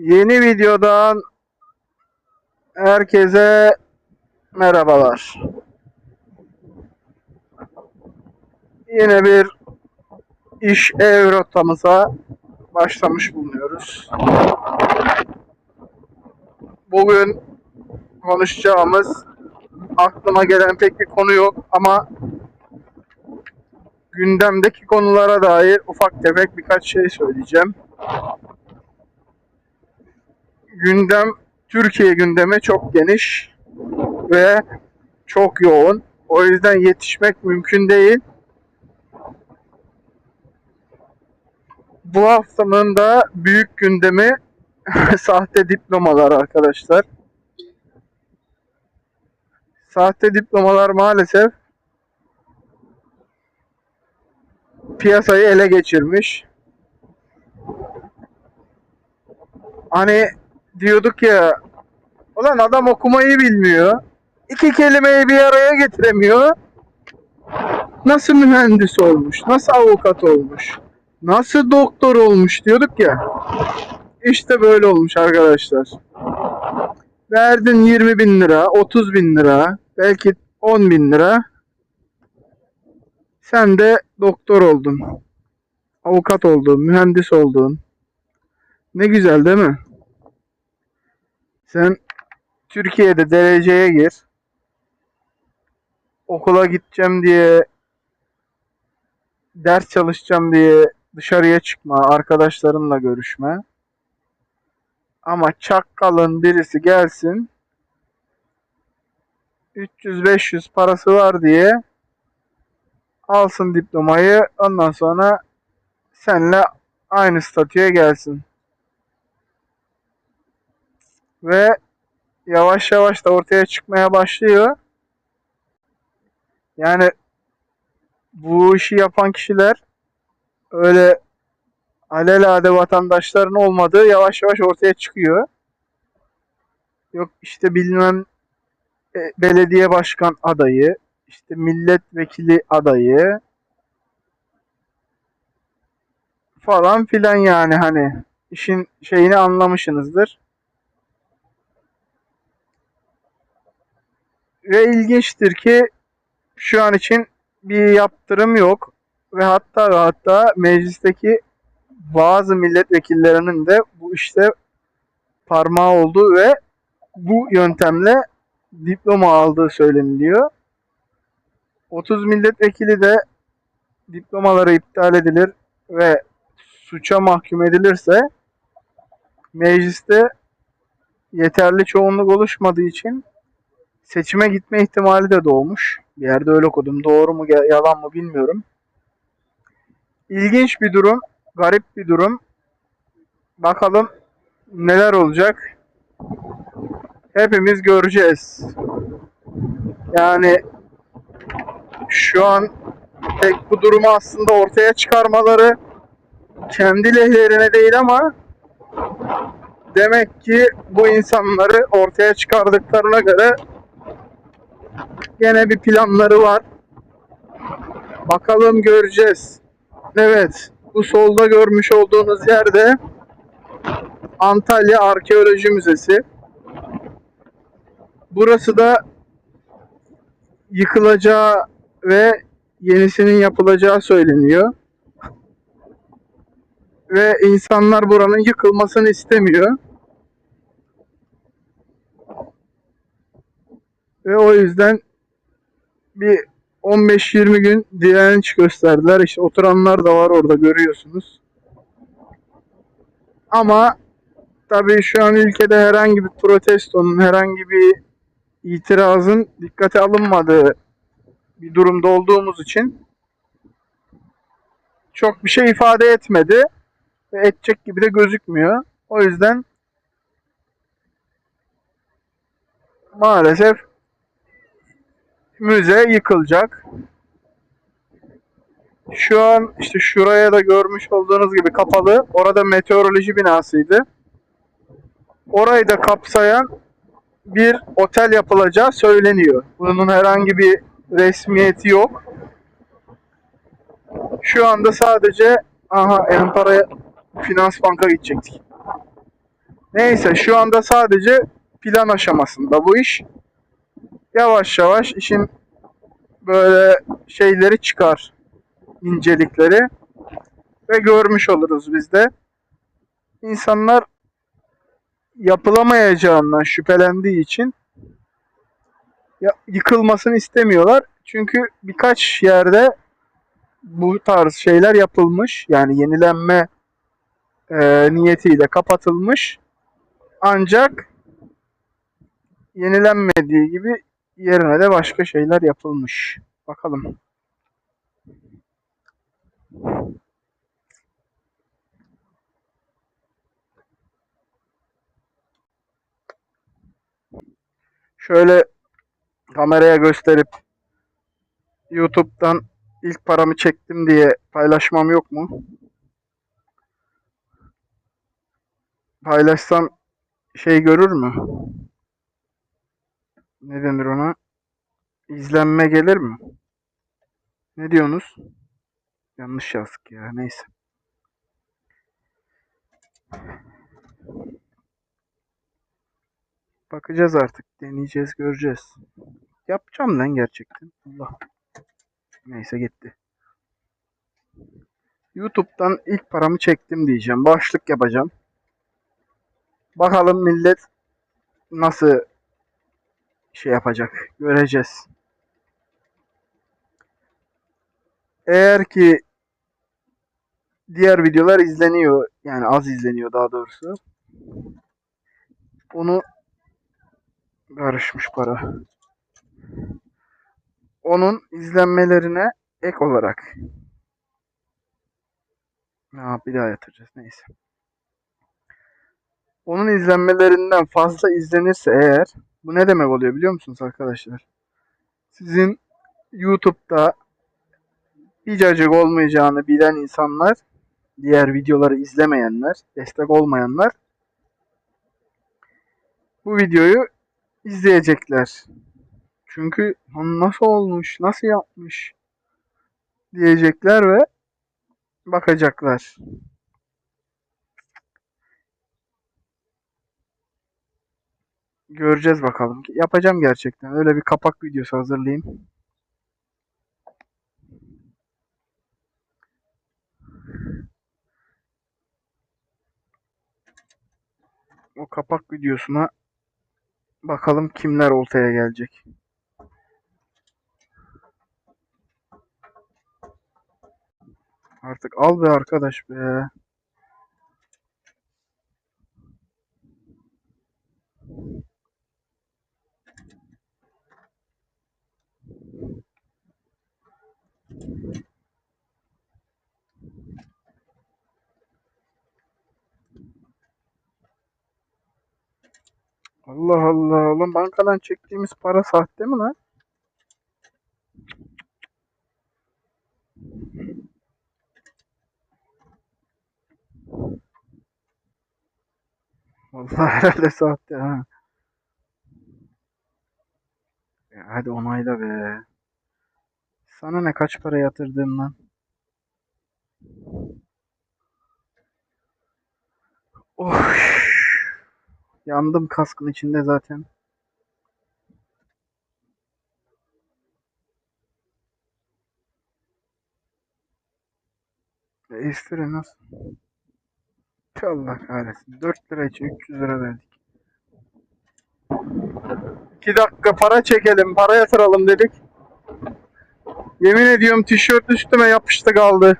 Yeni videodan herkese merhabalar. Yine bir iş ev rotamıza başlamış bulunuyoruz. Bugün konuşacağımız aklıma gelen pek bir konu yok ama gündemdeki konulara dair ufak tefek birkaç şey söyleyeceğim. Gündem Türkiye gündemi çok geniş ve çok yoğun. O yüzden yetişmek mümkün değil. Bu haftanın da büyük gündemi sahte diplomalar arkadaşlar. Sahte diplomalar maalesef piyasayı ele geçirmiş. Hani diyorduk ya ulan adam okumayı bilmiyor. iki kelimeyi bir araya getiremiyor. Nasıl mühendis olmuş? Nasıl avukat olmuş? Nasıl doktor olmuş diyorduk ya. İşte böyle olmuş arkadaşlar. Verdin 20 bin lira, 30 bin lira, belki 10 bin lira. Sen de doktor oldun. Avukat oldun, mühendis oldun. Ne güzel değil mi? Sen Türkiye'de dereceye gir. Okula gideceğim diye ders çalışacağım diye dışarıya çıkma, arkadaşlarınla görüşme. Ama çakkalın birisi gelsin 300-500 parası var diye alsın diplomayı ondan sonra senle aynı statüye gelsin. Ve yavaş yavaş da ortaya çıkmaya başlıyor. Yani bu işi yapan kişiler öyle alelade vatandaşların olmadığı yavaş yavaş ortaya çıkıyor. Yok işte bilmem e, belediye başkan adayı, işte milletvekili adayı falan filan yani hani işin şeyini anlamışsınızdır. Ve ilginçtir ki şu an için bir yaptırım yok ve hatta ve hatta meclisteki bazı milletvekillerinin de bu işte parmağı olduğu ve bu yöntemle diploma aldığı söyleniliyor. 30 milletvekili de diplomaları iptal edilir ve suça mahkum edilirse mecliste yeterli çoğunluk oluşmadığı için seçime gitme ihtimali de doğmuş. Bir yerde öyle okudum. Doğru mu yalan mı bilmiyorum. İlginç bir durum, garip bir durum. Bakalım neler olacak. Hepimiz göreceğiz. Yani şu an tek bu durumu aslında ortaya çıkarmaları kendi lehlerine değil ama demek ki bu insanları ortaya çıkardıklarına göre gene bir planları var. Bakalım göreceğiz. Evet, bu solda görmüş olduğunuz yerde Antalya Arkeoloji Müzesi. Burası da yıkılacağı ve yenisinin yapılacağı söyleniyor. Ve insanlar buranın yıkılmasını istemiyor. Ve o yüzden bir 15-20 gün direnç gösterdiler. İşte oturanlar da var orada görüyorsunuz. Ama tabii şu an ülkede herhangi bir protestonun, herhangi bir itirazın dikkate alınmadığı bir durumda olduğumuz için çok bir şey ifade etmedi ve edecek gibi de gözükmüyor. O yüzden maalesef müze yıkılacak. Şu an işte şuraya da görmüş olduğunuz gibi kapalı. Orada meteoroloji binasıydı. Orayı da kapsayan bir otel yapılacağı söyleniyor. Bunun herhangi bir resmiyeti yok. Şu anda sadece aha Empara Finans Bank'a gidecektik. Neyse şu anda sadece plan aşamasında bu iş. Yavaş yavaş işin böyle şeyleri çıkar. incelikleri ve görmüş oluruz biz de. İnsanlar yapılamayacağından şüphelendiği için yıkılmasını istemiyorlar. Çünkü birkaç yerde bu tarz şeyler yapılmış. Yani yenilenme e, niyetiyle kapatılmış. Ancak yenilenmediği gibi yerine de başka şeyler yapılmış. Bakalım. Şöyle kameraya gösterip YouTube'dan ilk paramı çektim diye paylaşmam yok mu? Paylaşsam şey görür mü? Ne denir ona? İzlenme gelir mi? Ne diyorsunuz? Yanlış yazdık ya. Neyse. Bakacağız artık. Deneyeceğiz, göreceğiz. Yapacağım lan gerçekten. Allah. Neyse gitti. YouTube'dan ilk paramı çektim diyeceğim. Başlık yapacağım. Bakalım millet nasıl şey yapacak. Göreceğiz. Eğer ki diğer videolar izleniyor. Yani az izleniyor daha doğrusu. Onu karışmış para. Onun izlenmelerine ek olarak ya bir daha yatıracağız neyse. Onun izlenmelerinden fazla izlenirse eğer bu ne demek oluyor biliyor musunuz arkadaşlar? Sizin YouTube'da bir cacık olmayacağını bilen insanlar, diğer videoları izlemeyenler, destek olmayanlar bu videoyu izleyecekler. Çünkü "Lan nasıl olmuş, nasıl yapmış diyecekler ve bakacaklar. Göreceğiz bakalım. Yapacağım gerçekten. Öyle bir kapak videosu hazırlayayım. O kapak videosuna bakalım kimler oltaya gelecek. Artık al be arkadaş be. Allah Allah. Oğlum bankadan çektiğimiz para sahte mi lan? Vallahi herhalde sahte ha. Ya hadi onayla be. Sana ne kaç para yatırdığımdan. Oh. Yandım kaskın içinde zaten. E, espri nasıl? Tüh Allah kahretsin. 4 lira için 300 lira verdik. 2 dakika para çekelim, para yatıralım dedik. Yemin ediyorum tişört üstüme yapıştı kaldı.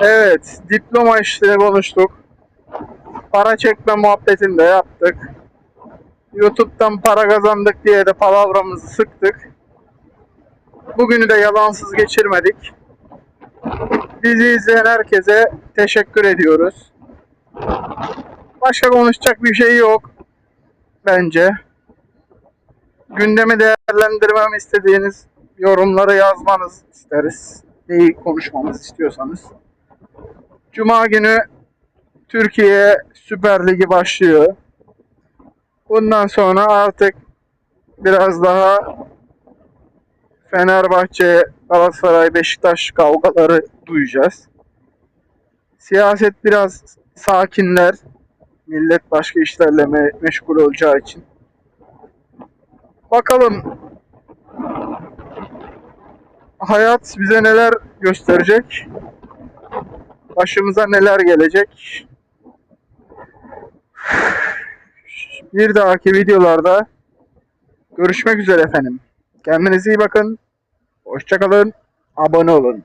Evet, diploma işleri konuştuk. Para çekme muhabbetini de yaptık. YouTube'dan para kazandık diye de palavramızı sıktık. Bugünü de yalansız geçirmedik. Bizi izleyen herkese teşekkür ediyoruz. Başka konuşacak bir şey yok. Bence. Gündemi değerlendirmemi istediğiniz yorumları yazmanız isteriz. Neyi konuşmamızı istiyorsanız. Cuma günü Türkiye Süper Ligi başlıyor. Bundan sonra artık biraz daha Fenerbahçe, Galatasaray, Beşiktaş kavgaları duyacağız. Siyaset biraz sakinler. Millet başka işlerle me- meşgul olacağı için. Bakalım hayat bize neler gösterecek? Başımıza neler gelecek? Bir dahaki videolarda görüşmek üzere efendim. Kendinize iyi bakın. Hoşçakalın. Abone olun.